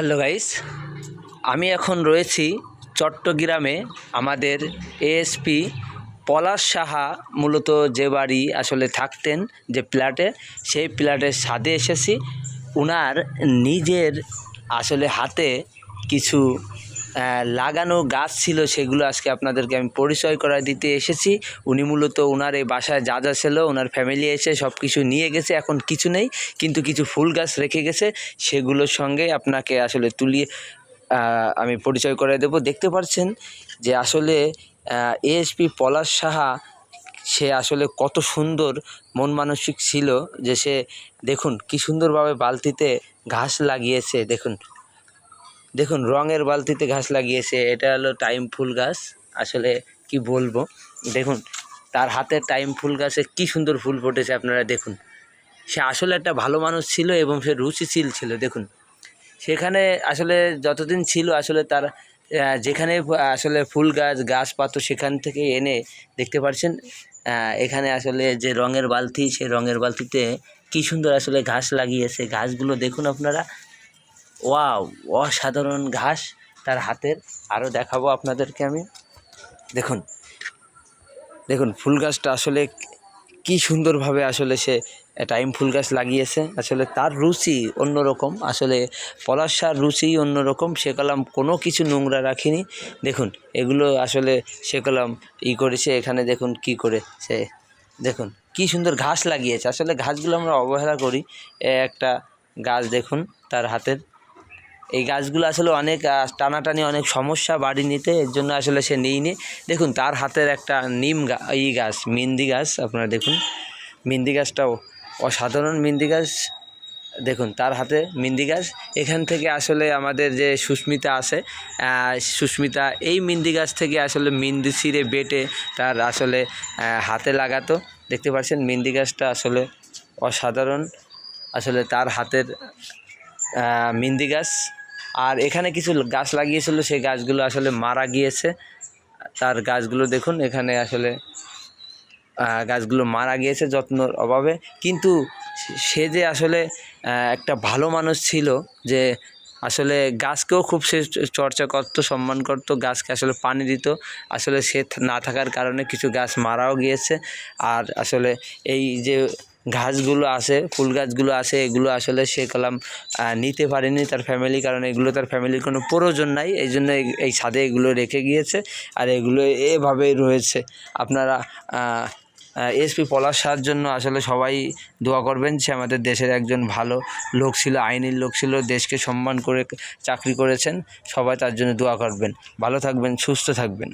Hello guys আমি এখন রয়েছি চট্টগ্রামে আমাদের এএসপি পলাশ সাহা মূলত যে বাড়ি আসলে থাকতেন যে প্ল্যাটে সেই প্ল্যাটের ছাদে এসেছি। উনার নিজের আসলে হাতে কিছু লাগানো গাছ ছিল, সেগুলো আজকে আপনাদেরকে আমি পরিচয় করা দিতে এসেছি। উনি মূলত ওনার এই বাসায় যা যা ছিল ওনার ফ্যামিলি এসে সব কিছু নিয়ে গেছে, এখন কিছু নেই, কিন্তু কিছু ফুল গাছ রেখে গেছে। সেগুলোর সঙ্গে আপনাকে আসলে তুলিয়ে আমি পরিচয় করে দেব। দেখতে পাচ্ছেন যে আসলে এএসপি পলাশ সাহা, সে আসলে কত সুন্দর মন মানসিক ছিল যে সে, দেখুন কি সুন্দরভাবে বালতিতে ঘাস লাগিয়েছে, দেখুন। দেখুন রঙের বালতিতে ঘাস লাগিয়েছে এটা হলো টাইম ফুল গাছ আসলে কি বলব? দেখুন তার হাতে টাইম ফুল গাছে কি সুন্দর ফুল ফুটেছে আপনারা দেখুন। সে আসলে একটা ভালো মানুষ ছিল এবং সে রুচিশীল ছিল দেখুন। সেখানে আসলে যতদিন ছিল আসলে তার যেখানে আসলে ফুল গাছ গাছ পাতো সেখান থেকে এনে দেখতে পাচ্ছেন আহ, এখানে আসলে যে রঙের বালতি সেই রঙের বালতিতে কি সুন্দর আসলে ঘাস লাগিয়েছে। ঘাসগুলো দেখুন আপনারা ওয়াও, অসাধারণ ঘাস তার হাতের। আরও দেখাবো আপনাদেরকে আমি। দেখুন দেখুন, ফুল গাছটা আসলে কি সুন্দরভাবে আসলে সে টাইম ফুল গাছ লাগিয়েছে। আসলে তার রুচি অন্যরকম, আসলে পলাশার রুচি অন্যরকম, সে কলাম কোনো কিছু নোংরা রাখিনি। দেখুন, এগুলো আসলে সে কলাম ই করেছে, এখানে দেখুন কি করে সে, দেখুন, কি সুন্দর ঘাস লাগিয়েছে। আসলে ঘাসগুলো আমরা অবহেলা করি। একটা গাছ দেখুন, তার হাতের। এই গাছগুলো আসলে অনেক টানাটানি অনেক সমস্যা বাড়ি নিতে, এর জন্য আসলে সে নিইনি দেখুন, তার হাতের একটা নিম গা- ই গাছ, মিন্দি গাছ, আপনারা দেখুন। মিন্দি গাছটাও অসাধারণ মিন্দি গাছ। দেখুন, তার হাতে মিন্দি গাছ। এখান থেকে আসলে আমাদের যে সুস্মিতা আছে সুস্মিতা এই মিন্দি গাছ থেকে আসলে মিন্দি ছিঁড়ে বেটে তার আসলে হাতে লাগাতো। দেখতে পাচ্ছেন, মিন্দি গাছটা আসলে অসাধারণ। আসলে তার হাতের মিন্দি গাছ। আর এখানে কিছু গাছ লাগিয়েছিল, সেই গাছগুলো আসলে মারা গিয়েছে। তার গাছগুলো দেখুন, এখানে আসলে গাছগুলো মারা গিয়েছে যত্নর অভাবে। কিন্তু সে যে আসলে একটা ভালো মানুষ ছিল, যে আসলে গাছকেও খুব সে চর্চা করতো, সম্মান করতো, গাছকে আসলে পানি দিত, আসলে সে না থাকার কারণে কিছু গাছ মারাও গিয়েছে। আর আসলে এই যে ঘাসগুলো আছে, ফুল গাছগুলো আছে, এগুলো আসলে সে কলাম নিতে পারেনি তার ফ্যামিলি কারণ এগুলো তার ফ্যামিলির কোনো প্রয়োজন নাই। এই জন্য এই- ছাদে এগুলো রেখে গিয়েছে আর এগুলো এভাবেই রয়েছে। আপনারা এসপি পলাশ সাহার জন্য আসলে সবাই দোয়া করবেন সে আমাদের দেশের একজন ভালো লোক ছিল, আইনের লোক ছিল, দেশকে সম্মান করে চাকরি করেছেন, সবাই তার জন্য দোয়া করবেন। ভালো থাকবেন, সুস্থ থাকবেন।